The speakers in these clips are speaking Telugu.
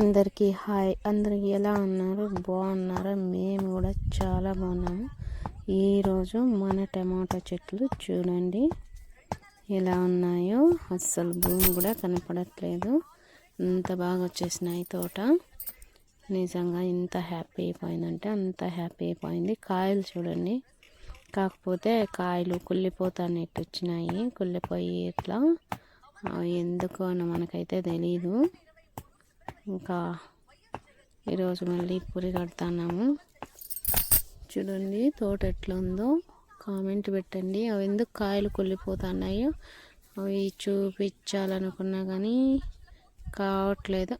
అందరికీ హాయ్. అందరికీ ఎలా ఉన్నారు? బాగున్నారా? మేము కూడా చాలా బాగున్నాము. ఈరోజు మన టమాటా చెట్లు చూడండి. ఎలా ఉన్నాయో? అస్సలు భూమి కూడా కనపడట్లేదు. అంత బాగా వచ్చేసినాయి తోట. నిజంగా ఇంత హ్యాపీ అయిపోయిందంటే అంత హ్యాపీ అయిపోయింది. కాయలు చూడండి. కాకపోతే కాయలు కుళ్ళిపోతానట్టు వచ్చినాయి. కుళ్ళిపోయి ఇట్లా ఎందుకు అని మనకైతే తెలీదు. ఇంకా ఈరోజు మళ్ళీ పూరి కడతాము చూడండి తోట ఎట్లా ఉందో కామెంట్ పెట్టండి. అవి ఎందుకు కాయలు కుళ్ళిపోతున్నాయో. అవి చూపించాలనుకున్నా కానీ కావట్లేదు.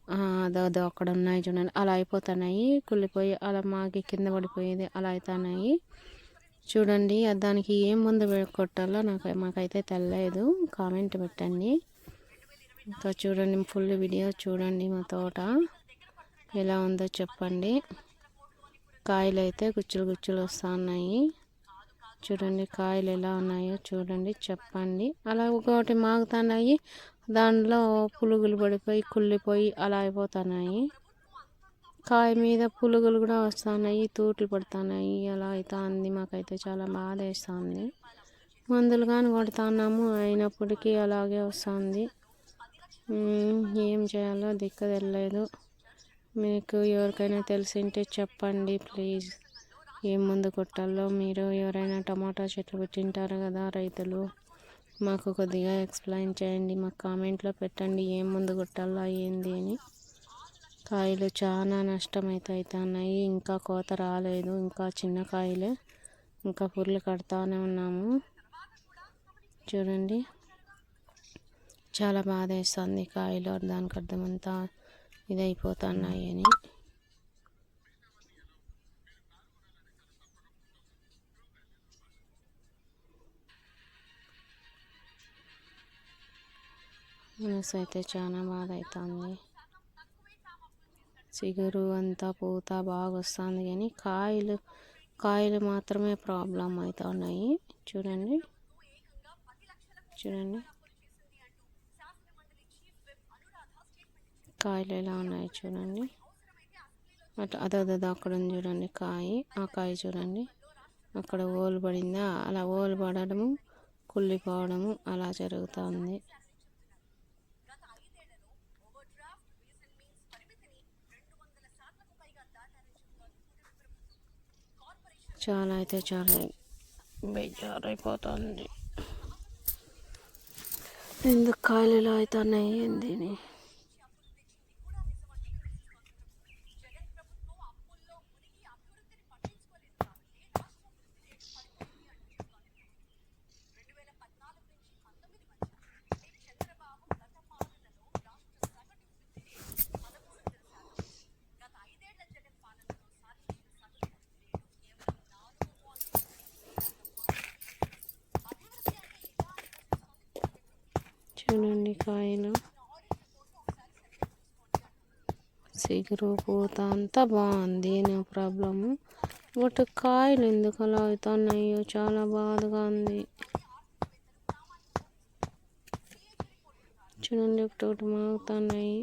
అదో అక్కడ ఉన్నాయి చూడండి. అలా అయిపోతున్నాయి. కుళ్ళిపోయి అలా మాకి కింద పడిపోయేది అలా అవుతున్నాయి చూడండి దానికి ఏం మందు కొట్టాలో నాకు మాకైతే తెలియదు కామెంట్ పెట్టండి. ఇంకా చూడండి ఫుల్ వీడియో చూడండి మా తోట. ఎలా ఉందో చెప్పండి. కాయలు అయితే గుచ్చులు గుచ్చులు వస్తున్నాయి. చూడండి కాయలు ఎలా ఉన్నాయో చూడండి చెప్పండి. అలా ఒకటి మాగుతున్నాయి. దాంట్లో పులుగులు పడిపోయి కుళ్ళిపోయి అలా అయిపోతున్నాయి. కాయ మీద పులుగులు కూడా వస్తున్నాయి తూట్లు పడుతున్నాయి. అలా అవుతుంది మాకైతే చాలా బాధ వేస్తుంది మందులు కానీ కొడుతున్నాము అయినప్పటికీ అలాగే వస్తుంది. ఏం చేయాలో దిక్కు తెలియలేదు మీకు ఎవరికైనా తెలిసింటే చెప్పండి ప్లీజ్. ఏం ముందు కొట్టాలో మీరు? ఎవరైనా టమాటా చెట్లు పెట్టింటారు కదా రైతులు. మాకు కొద్దిగా ఎక్స్ప్లెయిన్ చేయండి మాకు కామెంట్లో పెట్టండి ఏం ముందు కొట్టాలో ఏంది అని. కాయలు చాలా నష్టం అయితే అవుతున్నాయి ఇంకా కోత రాలేదు ఇంకా చిన్న కాయలే ఇంకా పుర్లు కడతానే ఉన్నాము. చూడండి. చాలా బాధ వేస్తుంది కాయలు దానికి అర్థమంతా ఇదైపోతున్నాయి అని. మనసు అయితే చాలా బాధ అవుతుంది చిగురు అంతా పూత బాగా వస్తుంది కానీ కాయలు కాయలు మాత్రమే ప్రాబ్లం అవుతున్నాయి చూడండి. చూడండి. కాయలు ఎలా ఉన్నాయి చూడండి. అట్లా అదే అక్కడ ఉంది చూడండి కాయ ఆ కాయ చూడండి. అక్కడ ఓలు పడిందా? అలా ఓలు పడడము కుళ్ళిపోవడము అలా జరుగుతుంది. చాలా అయితే చాలా బేజారైపోతుంది. ఎందుకు కాయలు ఎలా అవుతున్నాయి ఏంది? చూడండి కాయలు. సిగురు పూత అంతా బాగుంది నా ప్రాబ్లము బట్ కాయలు ఎందుకు అలా అవుతున్నాయో చాలా బాధగా ఉంది. చూడండి ఒకటి మాగుతున్నాయి.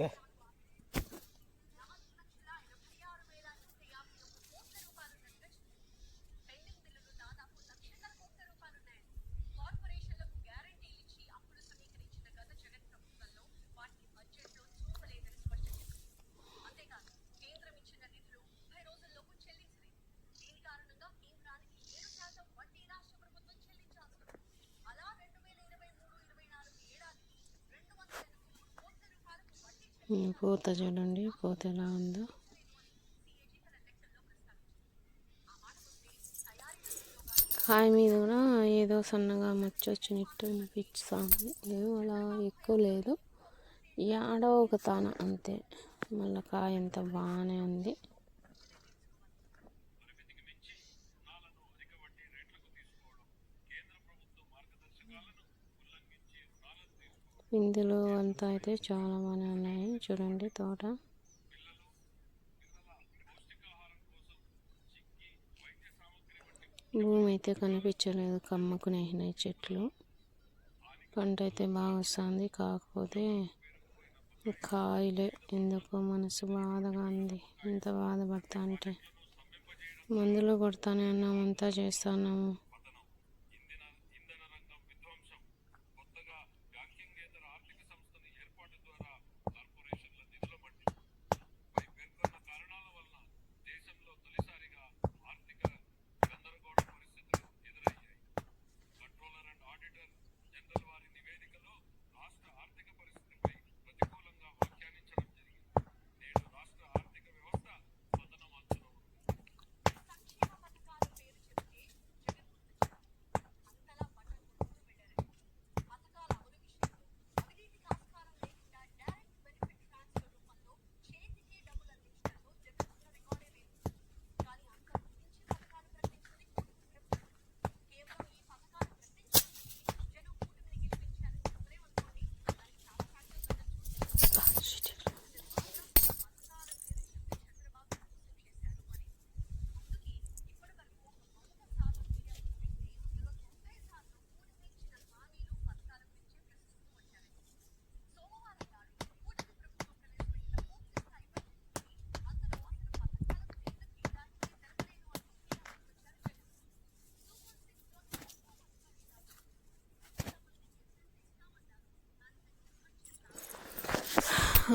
ಮತ್ತೆ పూత చూడండి పూత ఎలా ఉందో. కాయ మీద కూడా ఏదో సన్నగా మచ్చ వచ్చినట్టు అనిపిస్తుంది అలా ఎక్కువ లేదు. ఏడో ఒక తాన అంతే. మళ్ళీ కాయ ఎంత బాగానే ఉంది. ఇందులో అంతా అయితే చాలా బాగానే ఉన్నాయి. చూడండి తోట. భూమి అయితే కనిపించలేదు కమ్మకునేసినాయి చెట్లు. పంట అయితే బాగా వస్తుంది. కాకపోతే కాయలే. ఎందుకో మనసు బాధగా ఉంది. ఎంత బాధపడతా అంటే మందులు కొడతానే ఉన్నాం అంతా చేస్తాము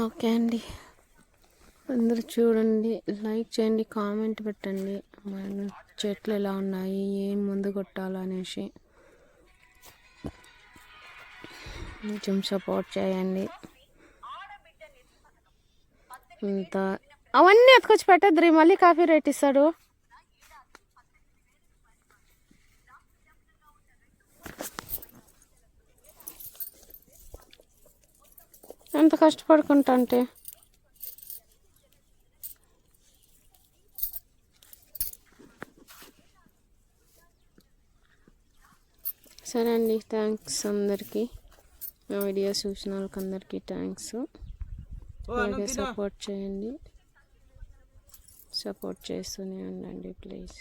ఓకే అండి. అందరూ చూడండి లైక్ చేయండి కామెంట్ పెట్టండి. మన చెట్లు ఎలా ఉన్నాయి ఏం ముందు కొట్టాలనేసి కొంచెం సపోర్ట్ చేయండి. ఇంత అవన్నీ ఎత్తుకొచ్చి పెట్టద్రి మళ్ళీ కాఫీ రేట్ ఇస్తాడు. ఎంత కష్టపడుకుంటా అంటే? సరే అండి థ్యాంక్స్ అందరికీ. నా వీడియోస్ చూసిన వాళ్ళకి అందరికీ థ్యాంక్స్ అలాగే సపోర్ట్ చేయండి. సపోర్ట్ చేస్తూనే ఉండండి ప్లీజ్